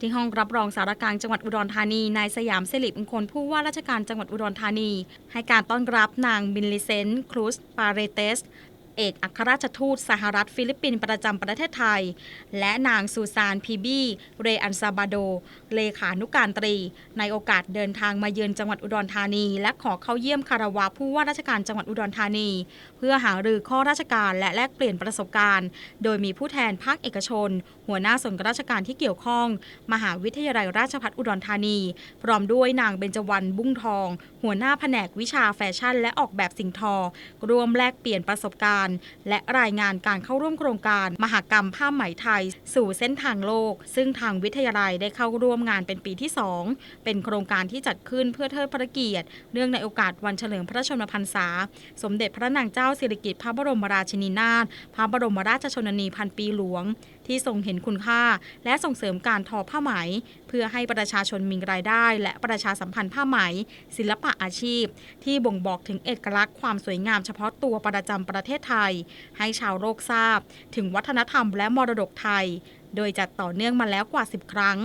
ที่ห้องรับรองสารกลางจังหวัดอุดรธานี นายสยามสิริมงคลผู้ว่าราชการจังหวัดอุดรธานี ให้การต้อนรับนางบินลิเซนครูสปาเรเตส เอกอัครราชทูตสหรัฐฟิลิปปินส์ประจำประเทศไทย และนางซูซานพีบี้เรอันซาบาโด เลขานุการตรี ในโอกาสเดินทางมาเยือนจังหวัดอุดรธานี และขอเข้าเยี่ยมคารวะผู้ว่าราชการจังหวัดอุดรธานี เพื่อหารือข้อราชการและแลกเปลี่ยนประสบการณ์ โดยมีผู้แทนภาคเอกชน หัวหน้าส่วนราชการที่เกี่ยวข้อง มหาวิทยาลัยราชภัฏอุดรธานี พร้อมด้วยนางเบญจวรรณบุ้งทอง หัวหน้าแผนกวิชาแฟชั่น และออกแบบสิ่งทอ ร่วมแลกเปลี่ยนประสบการณ์และรายงานการเข้าร่วมโครงการ มหกรรมผ้าไหมไทย สู่เส้นทางโลก ซึ่งทางวิทยาลัยได้เข้าร่วมงานเป็นปีที่ 2 เป็นโครงการที่จัดขึ้นเพื่อเทิดพระเกียรติ เนื่องในโอกาสวันเฉลิมพระชนมพรรษา สมเด็จพระนางเจ้าสิริกิติ์พระบรมราชินีนาถ พระบรมราชชนนีพันปีหลวง ที่ทรงเห็นคุณค่า และส่งเสริมการทอผ้าไหม เพื่อให้ประชาชนมีรายได้ และประชาสัมพันธ์ผ้าไหม ศิลปะอาชีพ ที่บ่งบอกถึงเอกลักษณ์ความสวยงามเฉพาะตัวประจำประเทศไทยให้ชาวโลกทราบ ถึงวัฒนธรรมและมรดกไทย โดยจัดต่อเนื่องมาแล้วกว่า 10 ครั้ง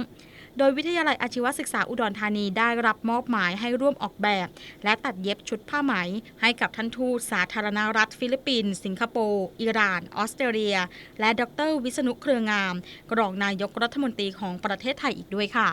โดยวิทยาลัยอาชีวศึกษาอุดรธานีได้รับมอบหมายให้ร่วมออกแบบ และตัดเย็บชุดผ้าไหม ให้กับท่านทูตสาธารณรัฐ ฟิลิปปินส์สิงคโปร์อิหร่าน ออสเตรเลีย และดร วิษณุเครืองามกรองนายกรัฐมนตรีของประเทศไทยอีกด้วยค่ะ